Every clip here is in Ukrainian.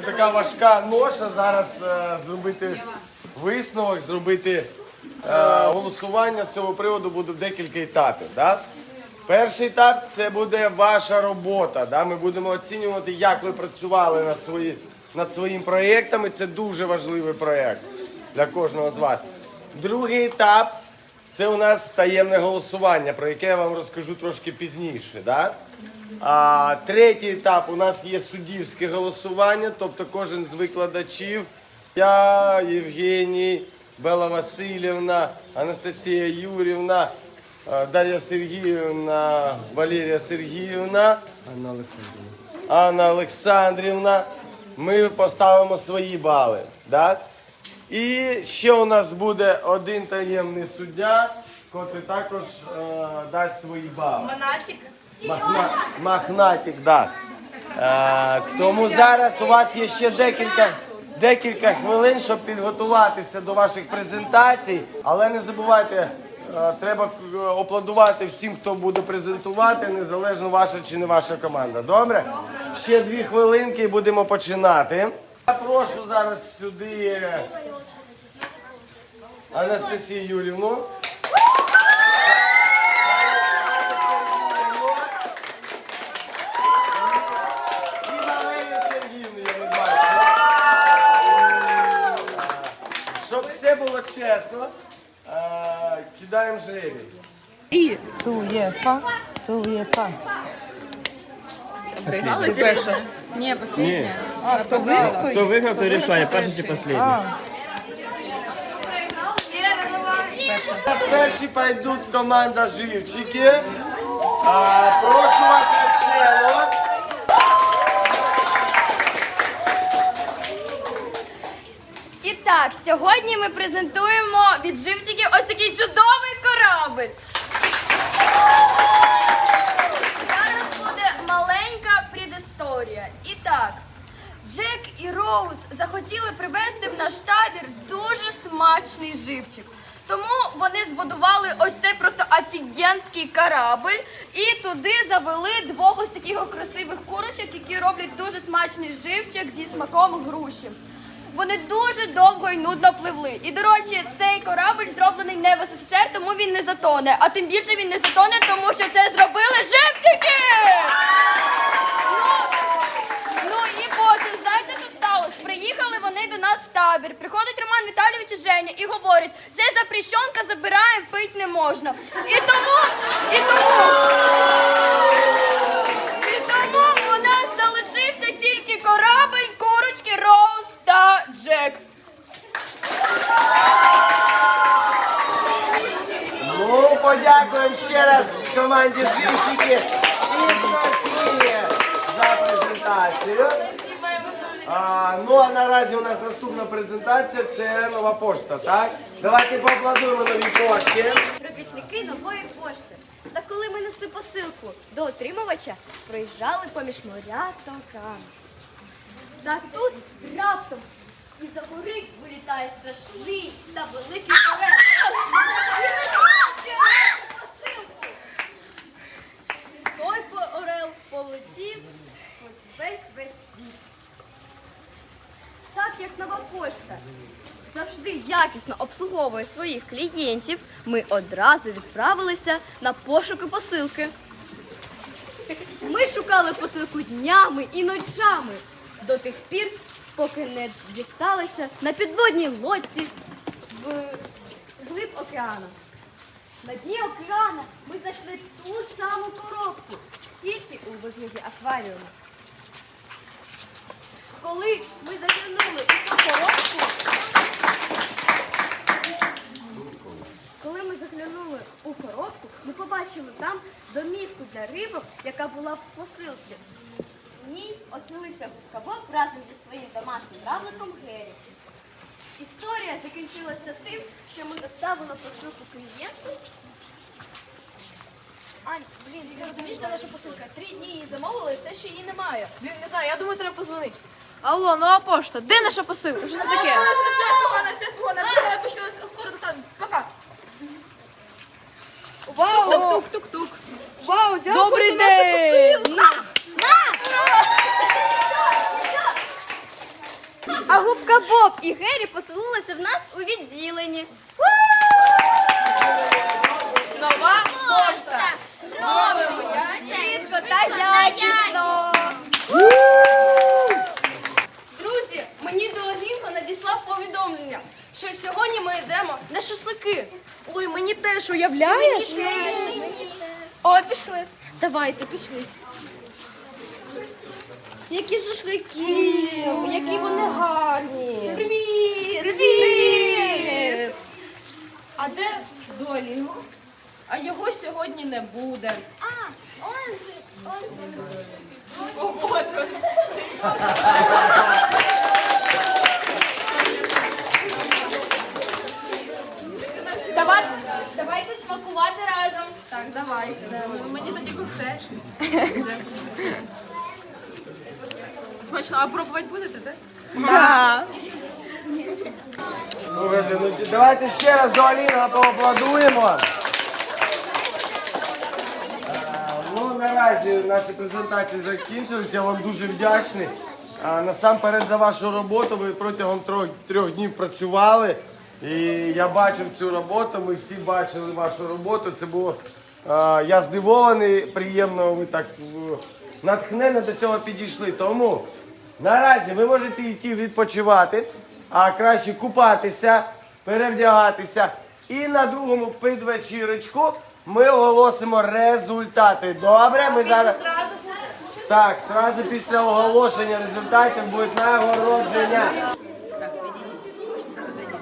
Це така важка ноша зараз е, зробити висновок, зробити е, голосування з цього приводу буде в декілька етапів. Перший етап це буде ваша робота. Ми будемо оцінювати, як ви працювали над, свої, над своїм проєктом. Це дуже важливий проєкт для кожного з вас. Другий етап це у нас таємне голосування, про яке я вам розкажу трошки пізніше. Да? А третій етап у нас є суддівське голосування, тобто кожен з викладачів, я, Євгеній, Бела Васильівна, Анастасія Юрівна, Дар'я Сергіївна, Валерія Сергіївна, Анна Олександрівна. Ми поставимо свої бали. Да? І ще у нас буде один таємний суддя, котрий також е, дасть свої бали. Монатик. Махна... Махнатик, да. Е, тому зараз у вас є ще декілька, декілька хвилин, щоб підготуватися до ваших презентацій. Але не забувайте, е, треба е, аплодувати всім, хто буде презентувати, незалежно ваша чи не ваша команда. Добре? Ще дві хвилинки і будемо починати. Я прошу зараз сюди Анастасію Юрівну. І Валерію Сергіївну, я не бачу. Щоб все було чесно, е, кидаємо жребій. Перша. Ні, последня. А, хто виграв, хто Кто выиграл, то решение. Перший чи последний. Зараз перші пойдуть команда живчики. А, прошу вас на сцену. І так, сьогодні ми презентуємо від живчиків ось такий чудовий корабль. Зараз буде маленька предісторія. І так, Джек і Роуз захотіли привезти в наш табір дуже смачний живчик. Тому вони збудували ось цей просто офігенський корабль і туди завели двох ось таких красивих курочок, які роблять дуже смачний живчик зі смаком груші. Вони дуже довго і нудно пливли. І, до речі, цей корабль зроблений не в СССР, тому він не затоне. А тим більше він не затоне, тому що це зробили живчики! Ну, ну і потім, знаєте, що сталося? Приїхали вони до нас в табір. Приходить Роман Віталійович і Женя і говорять, це запрещенка забираємо, пить не можна. І тому, і тому, і тому у нас залишився тільки корабль, курочки, Роуз та Джек. Ну, подякуємо ще раз команді живчики і Софії за презентацію. Ну а наразі у нас наступна презентація це нова пошта, так? Давайте поаплодуємо новій пошті. Робітники нової пошти. Та коли ми несли посилку до отримувача, проїжджали поміж моря та океану. Та тут раптом із-за гори вилітає страшний та великий орел. Той орел полетів ось весь весь світ. Як нова пошта завжди якісно обслуговує своїх клієнтів, ми одразу відправилися на пошуки посилки. Ми шукали посилку днями і ночами до тих пір, поки не дісталися на підводній лодці в глиб океану. На дні океану ми знайшли ту саму коробку, тільки у вигляді акваріуму. Коли ми заглянули у ту коробку, коли ми заглянули у коробку, ми побачили там домівку для рибок, яка була в посилці. В ній оселився губкабок разом зі своїм домашнім равликом Гері. Історія закінчилася тим, що ми доставили посилку клієнту. Ань, блін, ти розумієш, де наша посилка? Три дні її замовили, і все ще її немає. Блін, не знаю, я думаю, треба позвонити. Алло, нова пошта, де наша посилка? Що це таке? Все погано, все погано, я почалася скоро там. Пока. Вау! Тук-тук-тук-тук. Вау, дякую Добрий за нашу посилку. А губка Боб і Гері поселилися в нас у відділенні. Нова пошта. Робимо швидко та якісно. Друзі, мені Дуоглінго надіслав повідомлення, що сьогодні ми йдемо на шашлики. Ой, теж уявляєш? О, пішли. Давайте, пішли. Які шашлики, які вони гарні. Привіт! Привіт! А де Дуолінго? А його сьогодні не буде. А, он же, он же. О, Господи. Давайте. Мені тоді коктейль. Смачно, а пробувати будете, так? Слухайте, ну давайте ще раз до Аліна поаплодуємо. Е, Ну, наразі наші презентації закінчилися. Я вам дуже вдячний. А, Насамперед за вашу роботу. Ви протягом трьох, трьох днів працювали. І я бачив цю роботу. Ми всі бачили вашу роботу. Це було. Я здивований, приємно. Ви так е, натхненно до цього підійшли. Тому наразі ви можете йти відпочивати, а краще купатися, перевдягатися. І на другому підвечірочку ми оголосимо результати. Добре, ми зараз. Так, зразу після оголошення результатів буде нагородження.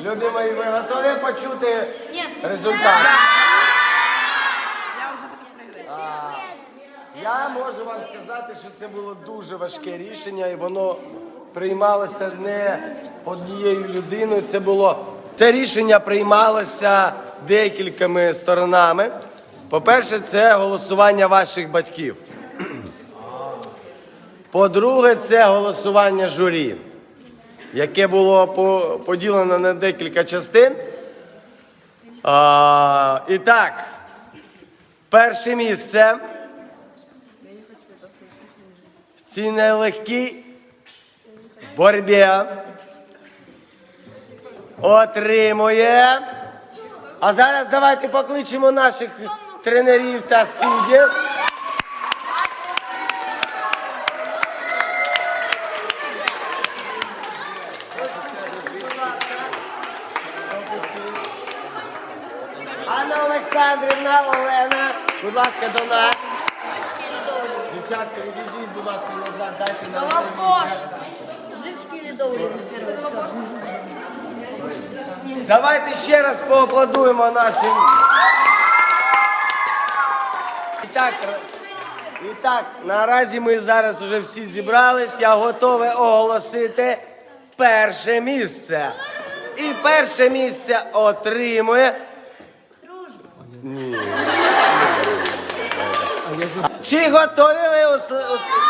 Люди мої, ви готові почути результат? А, Я можу вам сказати, що це було дуже важке рішення, і воно приймалося не однією людиною. Це було це рішення приймалося декількома сторонами. По-перше, це голосування ваших батьків. По-друге, це голосування журі, яке було поділено на декілька частин. А, і так, перше місце в цій нелегкій боротьбі отримує. А зараз давайте покличемо наших тренерів та суддів. Анна Олександрівна, Олена, будь ласка, до нас. Дівчатка, відійдіть, будь ласка, назад, дайте нам. Давайте ще раз поаплодуємо нашим. І так, і так, наразі ми зараз вже всі зібрались. Я готовий оголосити перше місце. І перше місце отримує. Ні. Чи готові ви усли... усли-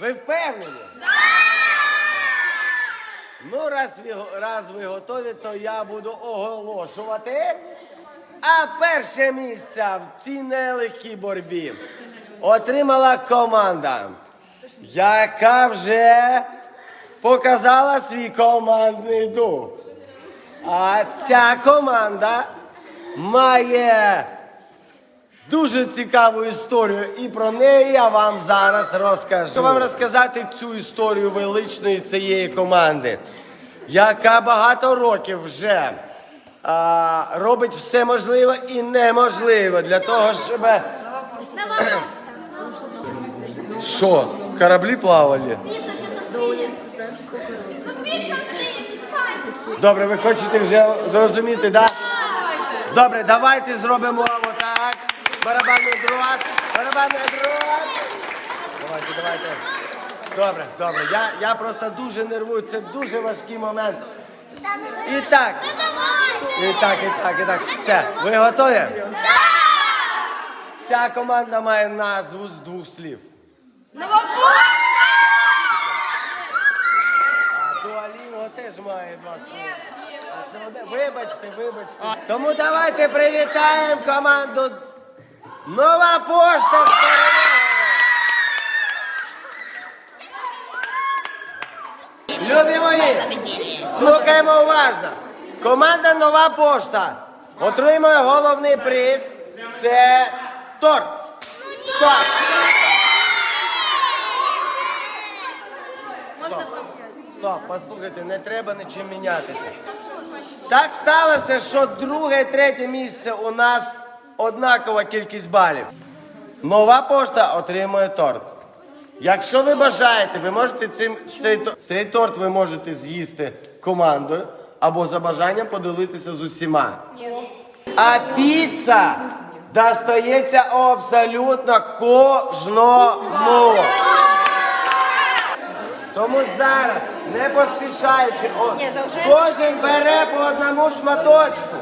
Ви впевнені? Ну, раз ви, раз ви готові, то я буду оголошувати. А перше місце в цій нелегкій боротьбі отримала команда, яка вже показала свій командний дух. А ця команда має дуже цікаву історію, і про неї я вам зараз розкажу. Хочу вам розказати цю історію величної цієї команди, яка багато років вже а, робить все можливе і неможливе для того, щоб. Що, кораблі плавали? Добре, ви хочете вже зрозуміти, так? Да? Добре, давайте зробимо отак. Барабанний дрот, барабанний дрот. Давайте, давайте. Добре, добре. Я, я просто дуже нервую, це дуже важкий момент. І так. І так, і так, і так. Все. Ви готові? Ця команда має назву з двох слів. А Дуалінго теж має два слова. А це одне. Вибачте, вибачте. Тому давайте привітаємо команду Нова пошта з! Любі мої, слухаємо уважно. Команда Нова пошта отримує головний приз. Це торт. Стоп! Стоп. Стоп, послухайте, не треба нічим мінятися. Так сталося, що друге і третє місце у нас однакова кількість балів. Нова пошта отримує торт. Якщо ви бажаєте, ви можете цим, цей, цей торт ви можете з'їсти командою або за бажанням поділитися з усіма. А піца достається абсолютно кожному. Тому зараз, не поспішаючи, о, кожен бере по одному шматочку.